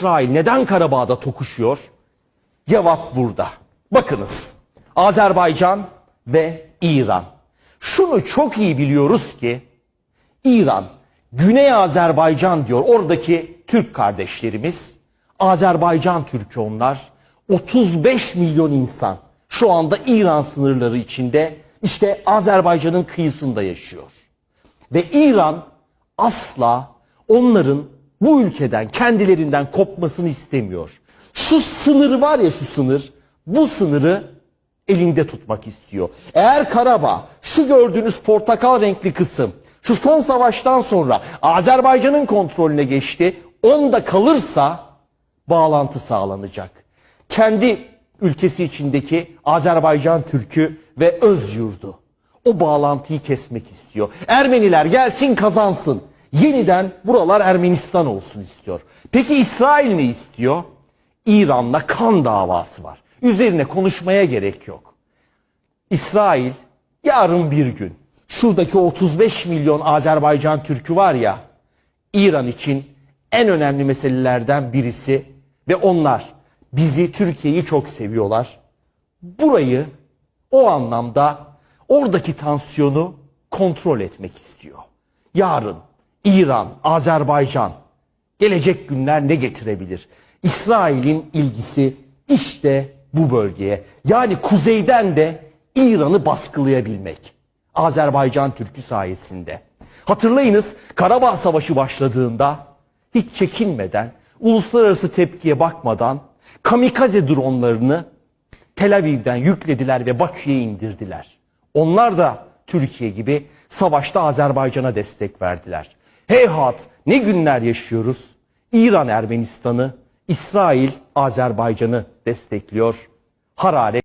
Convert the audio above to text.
İsrail neden Karabağ'da tokuşuyor? Cevap burada. Bakınız. Azerbaycan ve İran. Şunu çok iyi biliyoruz ki İran, Güney Azerbaycan diyor. Oradaki Türk kardeşlerimiz, Azerbaycan Türk'ü onlar. 35 milyon insan şu anda İran sınırları içinde işte Azerbaycan'ın kıyısında yaşıyor. Ve İran asla onların bu ülkeden kendilerinden kopmasını istemiyor. Şu sınır var ya şu sınır, bu sınırı elinde tutmak istiyor. Eğer Karabağ, şu gördüğünüz portakal renkli kısım, şu son savaştan sonra Azerbaycan'ın kontrolüne geçti, onda kalırsa bağlantı sağlanacak. Kendi ülkesi içindeki Azerbaycan Türk'ü ve öz yurdu. O bağlantıyı kesmek istiyor. Ermeniler gelsin kazansın. Yeniden buralar Ermenistan olsun istiyor. Peki İsrail ne istiyor? İran'la kan davası var. Üzerine konuşmaya gerek yok. İsrail yarın bir gün şuradaki 35 milyon Azerbaycan Türk'ü var ya İran için en önemli meselelerden birisi ve onlar bizi Türkiye'yi çok seviyorlar. Burayı o anlamda oradaki tansiyonu kontrol etmek istiyor. Yarın İran, Azerbaycan gelecek günler ne getirebilir? İsrail'in ilgisi işte bu bölgeye. Yani kuzeyden de İran'ı baskılayabilmek. Azerbaycan Türk'ü sayesinde. Hatırlayınız Karabağ Savaşı başladığında hiç çekinmeden, uluslararası tepkiye bakmadan kamikaze dronlarını Tel Aviv'den yüklediler ve Bakü'ye indirdiler. Onlar da Türkiye gibi savaşta Azerbaycan'a destek verdiler. Heyhat ne günler yaşıyoruz. İran Ermenistan'ı, İsrail Azerbaycan'ı destekliyor. Harare